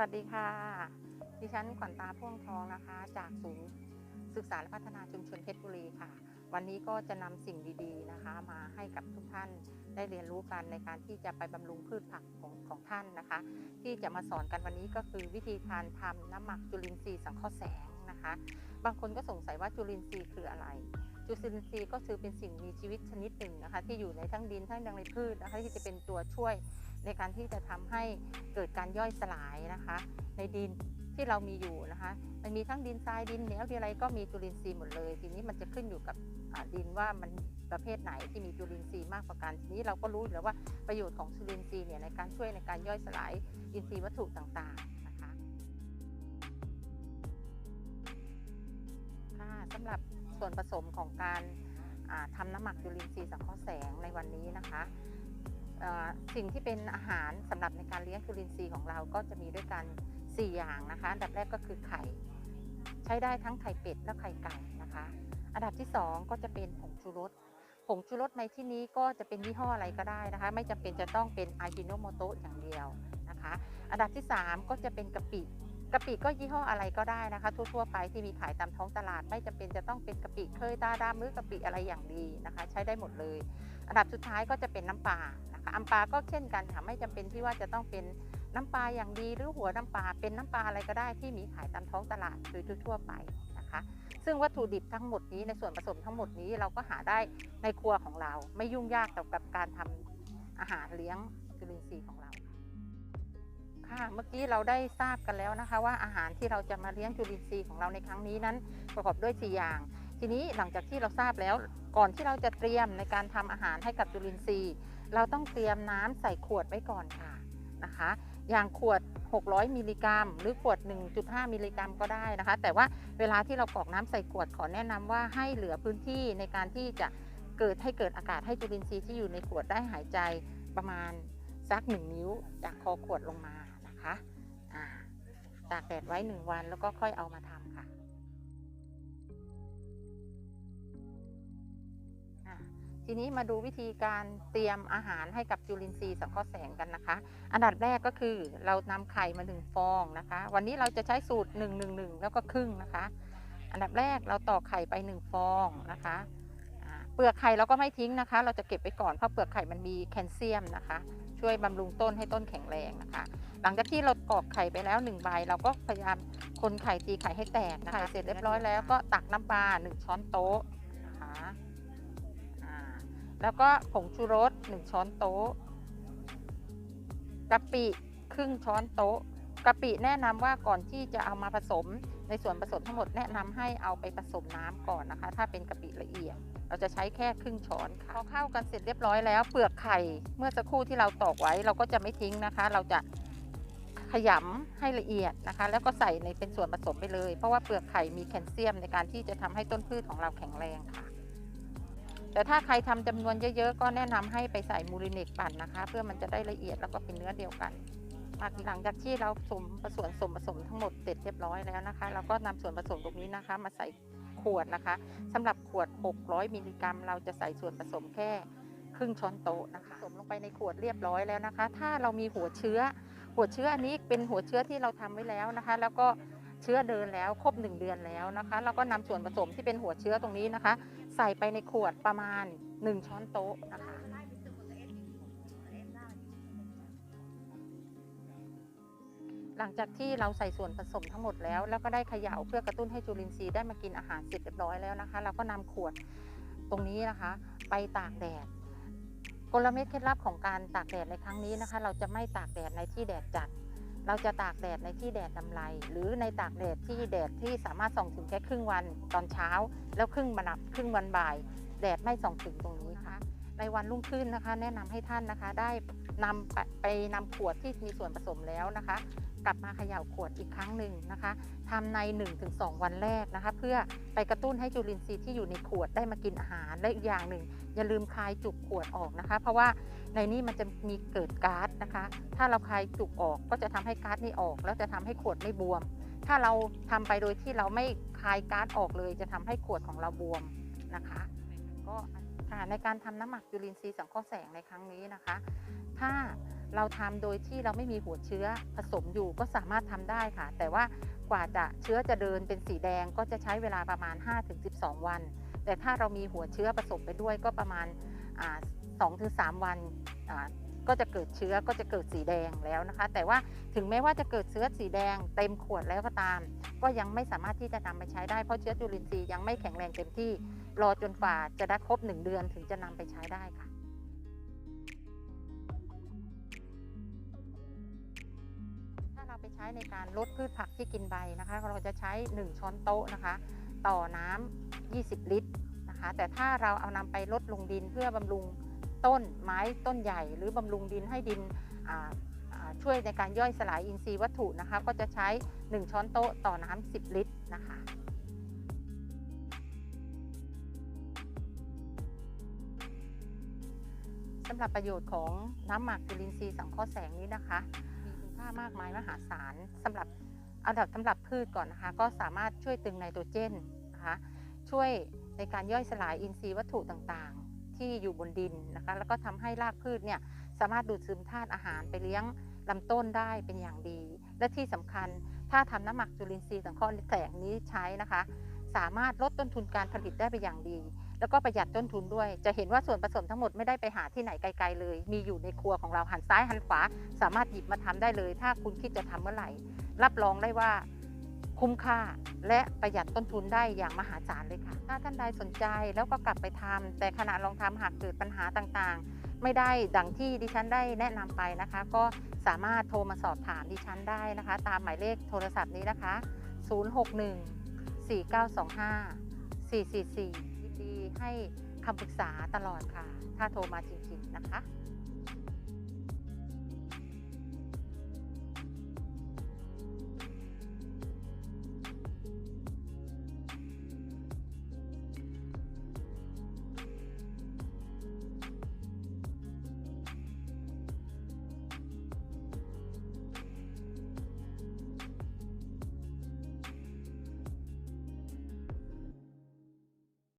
วัสดีค่ะ ดิฉันขวัญตาพ่วงทองนะคะ จากศูนย์ศึกษาและพัฒนาชุมชนเพชรบุรีค่ะ วันนี้ก็จะนำสิ่งดีๆนะคะ มาให้กับทุกท่านได้เรียนรู้กันในการที่จะไปบำรุงพืชผักของของท่านนะคะ ที่จะมาสอนกันวันนี้ก็คือวิธีการทำน้ำหมักจุลินทรีย์สังเคราะห์แสงนะคะ บางคนก็สงสัยว่าจุลินทรีย์คืออะไรจุลินทรีย์ก็คือเป็นสิ่งมีชีวิตชนิดหนึ่งนะคะ ที่อยู่ในทั้งดินทั้งในพืชนะคะที่จะเป็นตัวช่วย ในการที่จะทำให้เกิดการย่อยสลายนะคะ ในดินที่เรามีอยู่นะคะ มันมีทั้งดินทรายดินเหนียวดินอะไรก็มีจุลินทรีย์หมดเลย ทีนี้มันจะขึ้นอยู่กับดินว่ามันประเภทไหนที่มีจุลินทรีย์มากกว่ากันทีนี้เราก็รู้แล้วว่าประโยชน์ของจุลินทรีย์เนี่ยในการช่วยในการย่อยสลายอินทรีย์วัตถุต่างๆนะคะค่ะสำหรับส่วนผสมของการอ่าทำน้ำหมักจุลินทรีย์สังเคราะห์แสงในวันนี้นะคะ สิ่งที่เป็นอาหารสำหรับในการเลี้ยงจุลินทรีย์ของเราก็จะมีด้วยกัน 4 อย่างนะคะอันดับแรกก็คือไข่ ใช้ได้ทั้งไข่เป็ดและไข่ไก่นะคะ อันดับที่ 2 ก็จะเป็นผงชูรสผงชูรสในที่นี้ก็จะเป็นยี่ห้ออะไรก็ได้นะคะ ไม่จำเป็นจะต้องเป็นอาจิโนโมโตะอย่างเดียวนะคะ อันดับที่ 3 ก็จะเป็นกะปิกะปิก็ยี่ห้ออะไรก็ได้นะคะ ทั่วๆไปที่มีขายตามท้องตลาด ไม่จำเป็นจะต้องเป็นกะปิเคยตาดำหรือกะปิอะไรอย่างดีนะคะ ใช้ได้หมดเลย อันดับสุดท้ายก็จะเป็นน้ำปลา นะคะน้ำปลาก็เช่นกันค่ะไม่จำเป็นที่ว่าจะต้องเป็นน้ำปลาอย่างดีหรือหัวน้ำปลาเป็นน้ำปลาอะไรก็ได้ที่มีขายตามท้องตลาดโดยทั่วไปนะคะ ซึ่งวัตถุดิบทั้งหมดนี้ในส่วนผสมทั้งหมดนี้เราก็หาได้ในครัวของเรา ไม่ยุ่งยากกับการทำอาหารเลี้ยงจุลินทรีย์ของเราค่ะเมื่อกี้เราได้ทราบกันแล้วนะคะ ว่าอาหารที่เราจะมาเลี้ยงจุลินทรีย์ของเราในครั้งนี้นั้น ประกอบด้วย 4 อย่าง ทีนี้หลังจากที่เราทราบแล้วก่อนที่เราจะเตรียมในการทำอาหารให้กับจุลินทรีย์ เราต้องเตรียมน้ำใส่ขวดไว้ก่อนค่ะนะคะ อย่างขวด 600 มิลลิกรัม หรือขวด 1.5 มิลลิกรัมก็ได้นะคะ แต่ว่าเวลาที่เรากรอกน้ำใส่ขวดขอแนะนำว่าให้เหลือพื้นที่ในการที่จะเกิดให้เกิดอากาศให้จุลินทรีย์ที่อยู่ในขวดได้หายใจประมาณสัก 1 นิ้ว จากคอขวดลงมานะคะตากแดดไว้ 1 วันแล้วก็ค่อยเอามาทำค่ะ ทีนี้มาดูวิธีการเตรียมอาหารให้กับจุลินทรีย์สังเคราะห์แสงกันนะคะ อันดับแรกก็คือเรานำไข่มาหนึ่งฟองนะคะ วันนี้เราจะใช้สูตร 1 1 1 แล้วก็ครึ่งนะคะ อันดับแรกเราตอกไข่ไป 1 ฟองนะคะเปลือกไข่เราก็ไม่ทิ้งนะคะ เราจะเก็บไปก่อนเพราะเปลือกไข่มันมีแคลเซียมนะคะ ช่วยบำรุงต้นให้ต้นแข็งแรงนะคะ หลังจากที่เรากรอกไข่ไปแล้ว1ใบเราก็พยายามคนไข่ตีไข่ให้แตกนะคะ เสร็จเรียบร้อยแล้วก็ตักน้ำปลา1ช้อนโต๊ะนะคะ แล้วก็ผงชูรส 1 ช้อนโต๊ะกะปิครึ่งช้อนโต๊ะกะปิแนะนำว่าก่อนที่จะเอามาผสม ในส่วนผสมทั้งหมดแนะนำให้เอาไปผสมน้ำก่อนนะคะ ถ้าเป็นกะปิละเอียด เราจะใช้แค่ครึ่งช้อนค่ะพอเข้ากันเสร็จเรียบร้อยแล้ว เปลือกไข่เมื่อสักครู่ที่เราตอกไว้เราก็จะไม่ทิ้งนะคะ เราจะขยำให้ละเอียดนะคะ แล้วก็ใส่ในเป็นส่วนผสมไปเลย เพราะว่าเปลือกไข่มีแคลเซียมในการที่จะทำให้ต้นพืชของเราแข็งแรงค่ะ แต่ถ้าใครทำจำนวนเยอะๆ ก็แนะนำให้ไปใส่มูริเนกปั่นนะคะ เพื่อมันจะได้ละเอียดแล้วก็เป็นเนื้อเดียวกันหลังจากที่เราสมผสมส่วนผสมทั้งหมดเสร็จเรียบร้อยแล้วนะคะ เราก็นำส่วนผสมตรงนี้นะคะ มาใส่ขวดนะคะสำหรับขวด 600 มิลลิกรัม เราจะใส่ส่วนผสมแค่ครึ่งช้อนโต๊ะนะคะผสมลงไปในขวดเรียบร้อยแล้วนะคะ ถ้าเรามีหัวเชื้อ หัวเชื้ออันนี้เป็นหัวเชื้อที่เราทำไว้แล้วนะคะ แล้วก็เชื้อเดินแล้วครบ 1 เดือนแล้วนะคะเราก็นำส่วนผสมที่เป็นหัวเชื้อตรงนี้นะคะ ใส่ไปในขวดประมาณ 1 ช้อนโต๊ะนะคะ หลังจากที่เราใส่ส่วนผสมทั้งหมดแล้ว แล้วก็ได้เขย่าเพื่อกระตุ้นให้จุลินทรีย์ได้มากินอาหารเสร็จเรียบร้อยแล้วนะคะ เราก็นำขวดตรงนี้นะคะ ไปตากแดดกลเม็ดเคล็ดลับของการตากแดดในครั้งนี้นะคะ เราจะไม่ตากแดดในที่แดดจัด เราจะตากแดดในที่แดดลำไร หรือในตากแดดที่แดดที่สามารถส่องถึงแค่ครึ่งวันตอนเช้า แล้วครึ่งวันครึ่งวันบ่าย แดดไม่ส่องถึงตรงนี้ค่ะในวันรุ่งขึ้นนะคะ แนะนำให้ท่านนะคะได้นำไปไปนำขวดที่มีส่วนผสมแล้วนะคะ กลับมาเขย่าขวดอีกครั้งหนึ่งนะคะทำใน 1-2 วันแรกนะคะ เพื่อไปกระตุ้นให้จุลินทรีย์ที่อยู่ในขวดได้มากินอาหารและอีกอย่างหนึ่ง อย่าลืมคลายจุกขวดออกนะคะ เพราะว่าในนี้มันจะมีเกิดก๊าซนะคะ ถ้าเราคลายจุกออกก็จะทำให้ก๊าซนี่ออก แล้วจะทำให้ขวดไม่บวม ถ้าเราทำไปโดยที่เราไม่คลายก๊าซออกเลย จะทำให้ขวดของเราบวมนะคะก็ค่ะในการทำน้ำหมักจุลินทรีย์สังเคราะห์แสงในครั้งนี้นะคะ ถ้า เราทำโดยที่เราไม่มีหัวเชื้อผสมอยู่ก็สามารถทำได้ค่ะ แต่ว่ากว่าจะเชื้อจะเดินเป็นสีแดงก็จะใช้เวลาประมาณ 5-12 วัน แต่ถ้าเรามีหัวเชื้อผสมไปด้วยก็ประมาณสองถึงสามวันก็จะเกิดเชื้อก็จะเกิดสีแดงแล้วนะคะ แต่ว่าถึงแม้ว่าจะเกิดเชื้อสีแดงเต็มขวดแล้วก็ตาม ก็ยังไม่สามารถที่จะนำไปใช้ได้เพราะเชื้อจุลินทรีย์ยังไม่แข็งแรงเต็มที่ รอจนฝ่าจะได้ครบ 1 เดือนถึงจะนำไปใช้ได้ค่ะ ใช้ในการลดพืชผักที่กินใบนะคะ เราจะใช้ 1 ช้อนโต๊ะนะคะ ต่อน้ำ20 ลิตรนะคะ แต่ถ้าเราเอานำไปลดลงดินเพื่อบำรุงต้นไม้ต้นใหญ่ หรือบำรุงดินให้ดินช่วยในการย่อยสลายอินทรีย์วัตถุนะคะ ก็จะใช้ 1 ช้อนโต๊ะต่อน้ำ10 ลิตรนะคะสำหรับประโยชน์ของน้ำหมักจุลินทรีย์สังเคราะห์แสงนี้นะคะ ค่ามากมายมหาศาลสำหรับอันดับสำหรับพืชก่อนนะคะ ก็สามารถช่วยตึงไนโตรเจนนะคะช่วยในการย่อยสลายอินทรีย์วัตถุต่างๆ ที่อยู่บนดินนะคะ แล้วก็ทำให้รากพืชเนี่ยสามารถดูดซึมธาตุอาหารไปเลี้ยงลำต้นได้เป็นอย่างดี และที่สำคัญถ้าทำน้ำหมักจุลินทรีย์สังเคราะห์แสงนี้ใช้นะคะ สามารถลดต้นทุนการผลิตได้เป็นอย่างดี แล้วก็ประหยัดต้นทุนด้วย จะเห็นว่าส่วนผสมทั้งหมดไม่ได้ไปหาที่ไหนไกลๆเลย มีอยู่ในครัวของเราหันซ้ายหันขวา สามารถหยิบมาทำได้เลย ถ้าคุณคิดจะทำเมื่อไหร่ รับรองได้ว่าคุ้มค่าและประหยัดต้นทุนได้อย่างมหาศาลเลยค่ะ ถ้าท่านใดสนใจแล้วก็กลับไปทำแต่ขณะลองทำหากเกิดปัญหาต่างๆ ไม่ได้ดังที่ดิฉันได้แนะนำไปนะคะ ก็สามารถโทรมาสอบถามดิฉันได้นะคะ ตามหมายเลขโทรศัพท์นี้นะคะ 061 4925 444ยินดี ให้คำปรึกษาตลอดค่ะ ถ้าโทรมาจริงๆนะคะ